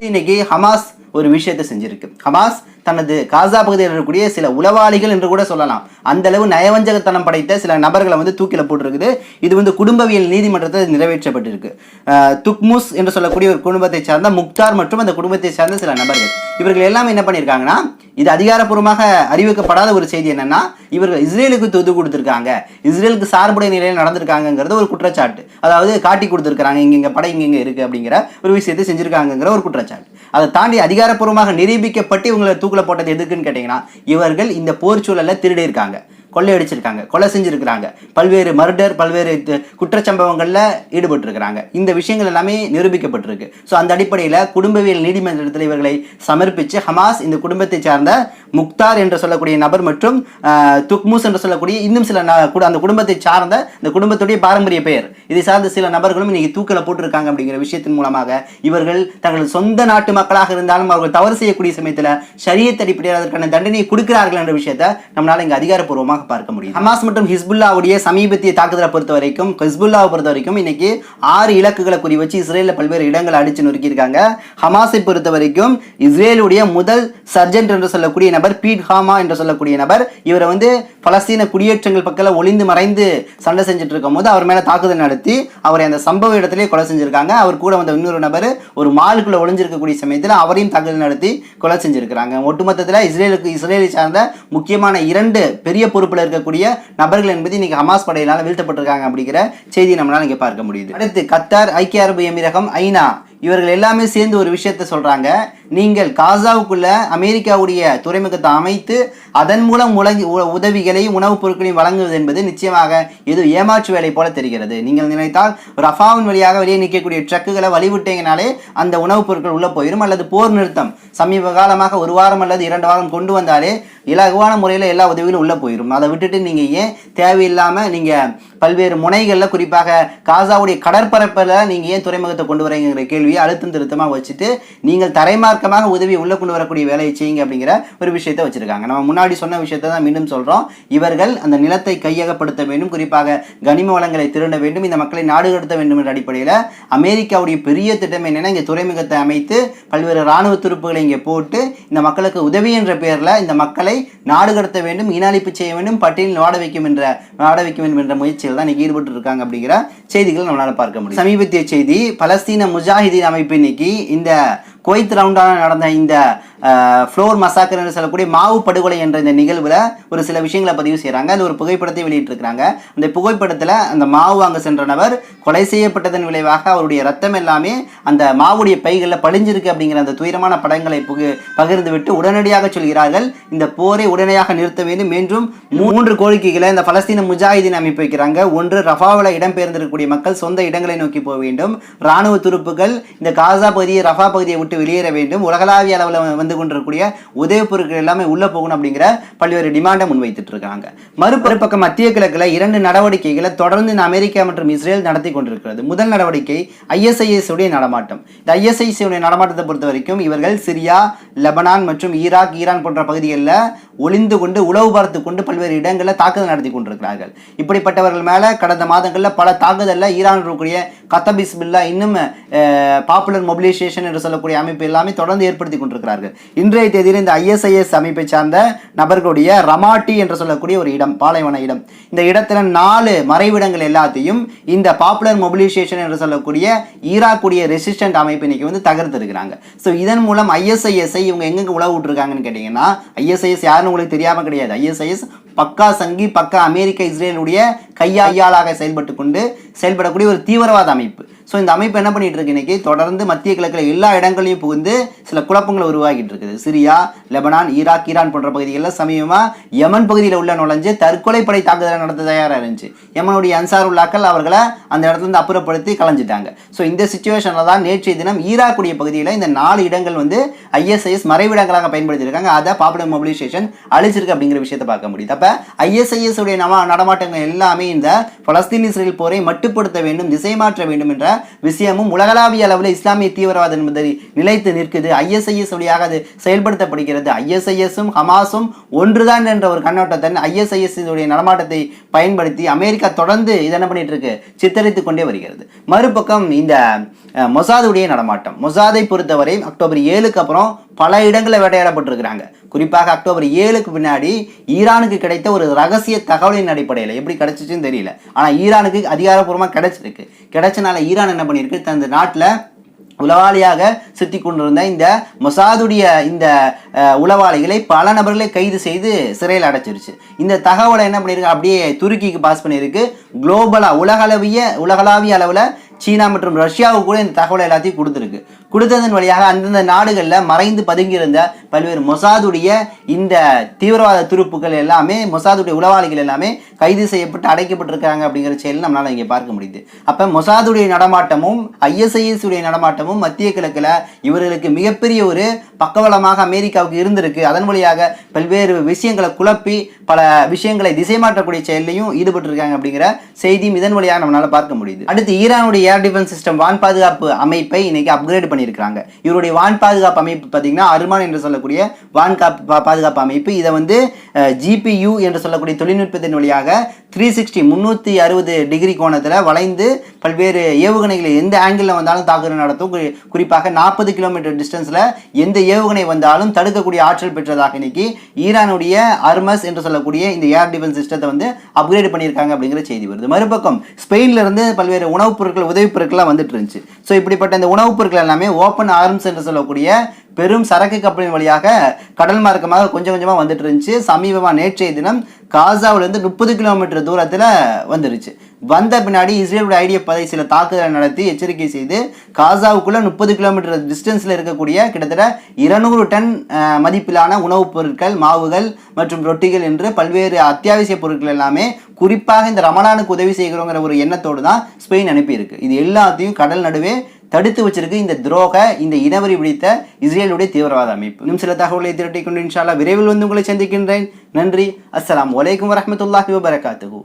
இன்னைக்கு ஹமாஸ் ஒரு விஷயத்தை செஞ்சிருக்கு. ஹமாஸ் தனது காசா பகுதியில் இருக்கக்கூடிய சில உளவாளிகள் என்று கூட சொல்லலாம். அந்த அளவு நயவஞ்சகத்தனம் படைத்த சில நபர்களை வந்து தூக்கில போட்டிருக்குது. இது வந்து குடும்பவியல் நீதிமன்றத்தில் நிறைவேற்றப்பட்டிருக்கு. துக்முஸ் என்று சொல்லக்கூடிய ஒரு குடும்பத்தை சார்ந்த முக்தார் மற்றும் அந்த குடும்பத்தை சார்ந்த சில நபர்கள். இவர்கள் எல்லாமே என்ன பண்ணியிருக்காங்கன்னா இது அதிகாரப்பூர்வமாக அறிவிக்கப்படாத ஒரு செய்தி என்னன்னா இவர்கள் இஸ்ரேலுக்கு தூது கொடுத்துருக்காங்க. இஸ்ரேலுக்கு சார்புடைய நிலையில் நடந்திருக்காங்கங்கிறது ஒரு குற்றச்சாட்டு. அதாவது காட்டி கொடுத்துருக்காங்க இங்கே இங்கே படை இங்கே இங்க இருக்கு அப்படிங்கிற ஒரு விஷயத்தை செஞ்சிருக்காங்கங்கிற ஒரு குற்றச்சாட்டு. அதை தாண்டி அதிகாரப்பூர்வமாக நிரூபிக்கப்பட்டு இவங்களை தூக்கில போட்டது எதுக்குன்னு கேட்டிங்கன்னா இவர்கள் இந்த போர் சூழலில் திருடி இருக்காங்க கொள்ளையடிச்சிருக்காங்க. கொலை செஞ்சுருக்கிறாங்க. பல்வேறு மர்டர் பல்வேறு குற்றச்சம்பவங்களில் ஈடுபட்டிருக்கிறாங்க. இந்த விஷயங்கள் எல்லாமே நிரூபிக்கப்பட்டிருக்கு. ஸோ அந்த அடிப்படையில் குடும்பவியல் நீதிமன்றத்தில் இவர்களை சமர்ப்பித்து ஹமாஸ் இந்த குடும்பத்தை சார்ந்த முக்தார் என்று சொல்லக்கூடிய நபர் மற்றும் துக்மூஸ் துக்முஸ் என்று சொல்லக்கூடிய இன்னும் சில அந்த குடும்பத்தை சார்ந்த இந்த குடும்பத்துடைய பாரம்பரிய பெயர். இதை சார்ந்த சில நபர்களும் இன்னைக்கு தூக்கில் போட்டிருக்காங்க அப்படிங்கிற விஷயத்தின் மூலமாக இவர்கள் தங்கள் சொந்த நாட்டு மக்களாக இருந்தாலும் அவர்கள் தவறு செய்யக்கூடிய சமயத்தில் ஷரியத் அடிப்படையில் அதற்கான தண்டனையை கொடுக்கிறார்கள் என்ற விஷயத்தை நம்மளால் இங்கே அதிகாரப்பூர்வமாக பார்க்க முடியும் ஹமாஸ் மற்றும் ஹிஸ்புல்லாவுடைய சமீபத்திய தாக்குதலை பொறுத்த வரைக்கும் ஹிஸ்புல்லாவை பொறுத்த வரைக்கும் இன்னைக்கு ஆறு இலக்குகளை குறி வச்சு இஸ்ரேலில் பல்வேறு இடங்களை அடிச்சு நொறுக்கியிருக்காங்க. ஹமாஸை பொறுத்த வரைக்கும் இஸ்ரேலுடைய முதல் சர்ஜென்ட் என்று சொல்லக்கூடிய நபர் பீட் ஹாமா என்று சொல்லக்கூடிய நபர் இவரை வந்து பலஸ்தீன குடியேற்றங்கள் பக்கத்தில் ஒளிந்து மறைந்து சண்டை செஞ்சுட்டு இருக்கும் போது அவர் மேலே தாக்குதல் நடத்தி அவரை அந்த சம்பவ இடத்திலே கொலை செஞ்சிருக்காங்க. அவர் கூட வந்த இன்னொரு நபர் ஒரு மாலுக்குள்ளே ஒளிஞ்சிருக்கக்கூடிய சமயத்தில் அவரையும் தாக்குதல் நடத்தி கொலை செஞ்சிருக்கிறாங்க. ஒட்டுமொத்தத்தில் இஸ்ரேலுக்கு இஸ்ரேலை சார்ந்த முக்கியமான இரண்டு பெரிய பொறுப்பு பொறுப்பில் இருக்கக்கூடிய நபர்கள் என்பது இன்னைக்கு ஹமாஸ் படையினால் வீழ்த்தப்பட்டிருக்காங்க அப்படிங்கிற செய்தி நம்மளால இங்கே பார்க்க முடியுது. அடுத்து கத்தார் ஐக்கிய அரபு எமிரகம் ஐநா இவர்கள் எல்லாமே சேர்ந்து ஒரு விஷயத்த சொல்றாங்க. நீங்கள் காசாவுக்குள்ள அமெரிக்காவுடைய துறைமுகத்தை அமைத்து அதன் மூலம் உலகி உ- உதவிகளையும் உணவுப் பொருட்களையும் வழங்குவது என்பது நிச்சயமாக இது ஏமாற்று வேலை போல தெரிகிறது. நீங்கள் நினைத்தால் ரஃபாவின் வழியாக வெளியே நிற்கக்கூடிய ட்ரக்குகளை வழிவிட்டீங்கனாலே அந்த உணவுப் பொருட்கள் உள்ள போயிடும் அல்லது போர் நிறுத்தம். சமீப காலமாக ஒரு வாரம் அல்லது இரண்டு வாரம் கொண்டு வந்தாலே இலகுவான முறையில் எல்லா உதவிகளும் உள்ளே போயிடும் அதை விட்டுட்டு நீங்கள் ஏன் தேவையில்லாமல் நீங்கள் பல்வேறு முனைகளில் குறிப்பாக காசாவுடைய கடற்பரப்பில் நீங்கள் ஏன் துறைமுகத்தை கொண்டு வரீங்கிற கேள்வியை அழுத்தம் திருத்தமாக வச்சுட்டு நீங்கள் தரைமார்க்கமாக உதவி உள்ளே கொண்டு வரக்கூடிய வேலையை செய்யுங்க அப்படிங்கிற ஒரு விஷயத்தை வச்சுருக்காங்க. நம்ம முன்னாடி சொன்ன விஷயத்தை தான் மீண்டும் சொல்கிறோம் இவர்கள் அந்த நிலத்தை கையகப்படுத்த வேண்டும். குறிப்பாக கனிம வளங்களை திருட வேண்டும். இந்த மக்களை நாடு கடத்த வேண்டும் என்ற அடிப்படையில் அமெரிக்காவுடைய பெரிய திட்டம் என்னென்னா இங்கே துறைமுகத்தை அமைத்து பல்வேறு இராணுவ துருப்புகளை இங்கே போட்டு இந்த மக்களுக்கு உதவி என்ற பெயரில் இந்த மக்களை நாடு கடத்த வேண்டும் இனாளிப்பு செய்ய வேண்டும் பட்டியலில் வாட வைக்கும் என்ற வாட வைக்க வேண்டும் என்ற முயற்சியில் தான் இன்றைக்கி ஈடுபட்டு இருக்காங்க அப்படிங்கிற செய்திகள் நம்மளால் பார்க்க முடியும். சமீபத்திய செய்தி பலஸ்தீன முஜாஹிதீன் அமைப்பு இன்னைக்கு இந்த குவைத் ரவுண்டான நடந்த இந்த ஃப்ளோர் மசாக்கர் என்று சொல்லக்கூடிய மாவு படுகொலை என்ற இந்த நிகழ்வில் ஒரு சில விஷயங்களை பதிவு செய்கிறாங்க அந்த ஒரு புகைப்படத்தை வெளியிட்டிருக்கிறாங்க. அந்த புகைப்படத்தில் அந்த மாவு அங்கே சென்ற நபர் கொலை செய்யப்பட்டதன் விளைவாக அவருடைய ரத்தம் எல்லாமே அந்த மாவுடைய பைகளில் பழிஞ்சிருக்கு அப்படிங்கிற அந்த துயரமான படங்களை புகு பகிர்ந்து விட்டு உடனடியாக சொல்கிறார்கள். இந்த போரை உடனடியாக நிறுத்த வேண்டும். என்றும் மூன்று கோரிக்கைகளை இந்த பலஸ்தீன முஜாஹிதீன் அமைப்பு வைக்கிறாங்க. ஒன்று ரஃபாவில் இடம்பெயர்ந்திருக்கக்கூடிய மக்கள் சொந்த இடங்களை நோக்கி போக வேண்டும். ராணுவ துருப்புகள் இந்த காசா பகுதியை ரஃபா பகுதியை விட்டு வெளியேற வேண்டும். உலகளாவிய அளவில் வந்து கொண்டிருக்கக்கூடிய உதவிப் பொருட்கள் எல்லாமே உள்ளே போகணும் அப்படிங்கிற பல்வேறு டிமாண்டை முன்வைத்துட்டு இருக்காங்க. மறுபக்கம் மத்திய கிழக்கில் இரண்டு நடவடிக்கைகளை தொடர்ந்து இந்த அமெரிக்கா மற்றும் இஸ்ரேல் நடத்தி கொண்டிருக்கிறது. முதல் நடவடிக்கை ஐஎஸ்ஐஎஸ் உடைய நடமாட்டம். இந்த ஐஎஸ்ஐஎஸ் உடைய நடமாட்டத்தை பொறுத்த வரைக்கும் இவர்கள் சிரியா லெபனான் மற்றும் ஈராக் ஈரான் போன்ற பகுதிகளில் ஒளிந்து கொண்டு உளவு பார்த்து கொண்டு பல்வேறு இடங்களில் தாக்குதல் நடத்தி கொண்டிருக்கிறார்கள். இப்படிப்பட்டவர்கள் மேலே கடந்த மாதங்களில் பல தாக்குதலில் ஈரான் இருக்கக்கூடிய கத்தபிஸ் பில்லா இன்னும் பாப்புலர் மொபிலைசேஷன் என்று சொல்லக்கூடிய அமைப்பு எல்லாமே தொடர்ந்து ஏற்படுத்தி கொண்டிருக்கிறார்கள். இன்றைய தேதியில் இந்த ஐஎஸ்ஐஎஸ் அமைப்பை சார்ந்த நபர்களுடைய ரமாட்டி என்று சொல்லக்கூடிய ஒரு இடம் பாலைவன இடம். இந்த இடத்துல நாலு மறைவிடங்கள் எல்லாத்தையும் இந்த பாப்புலர் மொபிலைசேஷன் என்று சொல்லக்கூடிய ஈராக்குடைய ரெசிஸ்டன்ட் அமைப்பு இன்னைக்கு வந்து தகர்த்திருக்கிறாங்க. ஸோ இதன் மூலம் ஐஎஸ்ஐஎஸ்ஐ இவங்க எங்கெங்க உழவு விட்டுருக்காங்கன்னு கேட்டிங்கன்னா ஐஎஸ்ஐஎஸ் யாருன்னு உங்களுக்கு தெரியாமல் கிடையாது. ஐஎஸ்ஐஎஸ் பக்கா சங்கி பக்கா அமெரிக்க இஸ்ரேலுடைய கையாளாக செயல்பட்டு கொண்டு செயல்படக்கூடிய ஒரு தீவிரவாத அமைப்பு. ஸோ இந்த அமைப்பு என்ன பண்ணிட்டு இருக்கு இன்னைக்கு? தொடர்ந்து மத்திய கிழக்கில் எல்லா இடங்களையும் புகுந்து சில குழப்பங்களை உருவாகிட்டு இருக்குது. சிரியா லெபனான் ஈராக் ஈரான் போன்ற பகுதிகளில் சமீபமாக யமன் பகுதியில் உள்ள நுழைஞ்சு தற்கொலை படை தாக்குதலை நடத்த தயாராக இருந்துச்சு. யமனுடைய அன்சார் உள்ளாக்கள் அவர்களை அந்த இடத்துல இருந்து அப்புறப்படுத்தி கலைஞ்சிட்டாங்க. ஸோ இந்த சுச்சுவேஷனில் தான் நேற்றைய தினம் ஈராக்குடைய பகுதியில் இந்த நாலு இடங்கள் வந்து ஐஎஸ்ஐஎஸ் மறைவிடங்களாக பயன்படுத்தியிருக்காங்க. அதை பாப்புலர் மொபிலைசேஷன் அழிச்சிருக்கு அப்படிங்கிற விஷயத்தை பார்க்க முடியுது. அப்போ ஐஎஸ்ஐஎஸ் உடைய நம நடமாட்டங்கள் எல்லாமே இந்த பலஸ்தீன் இஸ்ரேல் போரை மட்டுப்படுத்த வேண்டும் திசை மாற்ற வேண்டும் என்ற விஷயமும் உலகளாவிய அளவில் இஸ்லாமிய தீவிரவாதம் என்பதை நிலைத்து நிற்குது. ஐஎஸ்ஐஎஸ் வழியாக அது செயல்படுத்தப்படுகிறது. ஐஎஸ்ஐஎஸும் ஹமாஸும் ஒன்றுதான் என்ற ஒரு கண்ணோட்டத்தை ஐஎஸ்ஐஎஸ் உடைய நடமாட்டத்தை பயன்படுத்தி அமெரிக்கா தொடர்ந்து இது என்ன பண்ணிட்டு இருக்கு சித்தரித்து கொண்டே வருகிறது. மறுபக்கம் இந்த மொசாதுடைய நடமாட்டம். மொசாதை பொறுத்தவரை அக்டோபர் ஏழுக்கு அப்புறம் பல இடங்களில் வேட்டையாடப்பட்டிருக்கிறாங்க. குறிப்பாக அக்டோபர் ஏழுக்கு பின்னாடி ஈரானுக்கு கிடைத்த ஒரு ரகசிய தகவலின் அடிப்படையில். எப்படி கிடைச்சிச்சுன்னு தெரியல. ஆனால் ஈரானுக்கு அதிகாரப்பூர்வமாக கிடைச்சிருக்கு. கிடைச்சனால ஈரான் என்ன பண்ணியிருக்கு தனது நாட்டில் உளவாளியாக சுத்தி கொண்டிருந்த இந்த மொசாதுடைய இந்த உளவாளிகளை பல நபர்களை கைது செய்து சிறையில் அடைச்சிருச்சு. இந்த தகவலை என்ன பண்ணியிருக்கு? அப்படியே துருக்கிக்கு பாஸ் பண்ணியிருக்கு. குளோபலாக உலகளவிய உலகளாவிய அளவில் சீனா மற்றும் ரஷ்யாவுக்கு கூட இந்த தகவலை எல்லாத்தையும் கொடுத்துருக்கு. கொடுத்ததன் வழியாக அந்தந்த நாடுகளில் மறைந்து பதுங்கியிருந்த பல்வேறு மொசாதுடைய இந்த தீவிரவாத துருப்புகள் எல்லாமே மொசாதுடைய உளவாளிகள் எல்லாமே கைது செய்யப்பட்டு அடைக்கப்பட்டிருக்காங்க அப்படிங்கிற செயல் நம்மளால் இங்கே பார்க்க முடியுது. அப்போ மொசாதுடைய நடமாட்டமும் ஐஎஸ்ஐஎஸ் உடைய நடமாட்டமும் மத்திய கிழக்கில் இவர்களுக்கு மிகப்பெரிய ஒரு பக்கவளமாக அமெரிக்காவுக்கு இருந்திருக்கு. அதன் வழியாக பல்வேறு விஷயங்களை குழப்பி பல விஷயங்களை திசை மாற்றக்கூடிய செயல்லையும் ஈடுபட்டிருக்காங்க அப்படிங்கிற செய்தியும் இதன் வழியாக நம்மளால் பார்க்க முடியுது. அடுத்து ஈரானுடைய ஏர் டிஃபென்ஸ் சிஸ்டம் வான் பாதுகாப்பு அமைப்பை இன்னைக்கு அப்கிரேட் இருக்கிறாங்க இவருடைய வான் பாதுகாப்பு அமைப்பு பார்த்தீங்கன்னா அருமான் என்று சொல்லக்கூடிய வான் பாதுகாப்பு அமைப்பு. இதை வந்து ஜிபியு என்று சொல்லக்கூடிய தொழில்நுட்பத்தின் வழியாக த்ரீ சிக்ஸ்டி முந்நூற்றி அறுபது டிகிரி கோணத்தில் வளைந்து பல்வேறு ஏவுகணைகளை எந்த ஆங்கிளில் வந்தாலும் தாக்குதல் நடத்தும். குறிப்பாக நாற்பது கிலோமீட்டர் டிஸ்டன்ஸில் எந்த ஏவுகணை வந்தாலும் தடுக்கக்கூடிய ஆற்றல் பெற்றதாக இன்னைக்கு ஈரானுடைய அர்மஸ் என்று சொல்லக்கூடிய இந்த ஏர் டிஃபென்ஸ் சிஸ்டத்தை வந்து அப்கிரேட் பண்ணியிருக்காங்க அப்படிங்கிற செய்தி வருது. மறுபக்கம் ஸ்பெயின்ல இருந்து பல்வேறு உணவுப் பொருட்கள் உதவிப் பொருட்கள்லாம் வந்துட்டு இருந்துச்சு. ஸோ இப்படிப்பட்ட இந்த உணவுப் பொருட்கள் எல்லாமே ஓப்பன் ஆர்ம்ஸ் என்று சொல்லக்கூடிய பெரும் சரக்கு கப்பலின் வழியாக கடல் மார்க்கமாக கொஞ்சம் கொஞ்சமாக வந்துட்டு இருந்துச்சு. சமீபமாக நேற்றைய தினம் காசாவிலேருந்து முப்பது கிலோமீட்டர் தூரத்தில் வந்துருச்சு. வந்த பின்னாடி இஸ்ரேலுடைய ஐடிய பதவி சில தாக்குதலை நடத்தி எச்சரிக்கை செய்து காசாவுக்குள்ளே முப்பது கிலோமீட்டர் டிஸ்டன்ஸில் இருக்கக்கூடிய கிட்டத்தட்ட இருநூறு டன் மதிப்பிலான உணவுப் பொருட்கள் மாவுகள் மற்றும் ரொட்டிகள் என்று பல்வேறு அத்தியாவசிய பொருட்கள் எல்லாமே குறிப்பாக இந்த ரமணானுக்கு உதவி செய்கிறோங்கிற ஒரு எண்ணத்தோடு தான் ஸ்பெயின் அனுப்பியிருக்கு. இது எல்லாத்தையும் கடல் நடுவே தடுத்து வச்சிருக்கு இந்த துரோக இந்த இனவரி பிடித்த இஸ்ரேலுடைய தீவிரவாத அமைப்பு. இன்னும் சில தகவலை திரட்டிக் கொண்டு இன்ஷால்லா விரைவில் வந்து உங்களை சந்திக்கின்றேன். நன்றி. அஸ்லாம் வலைக்கம் வரமத்துல்லாஹி வபரகாத்துஹு.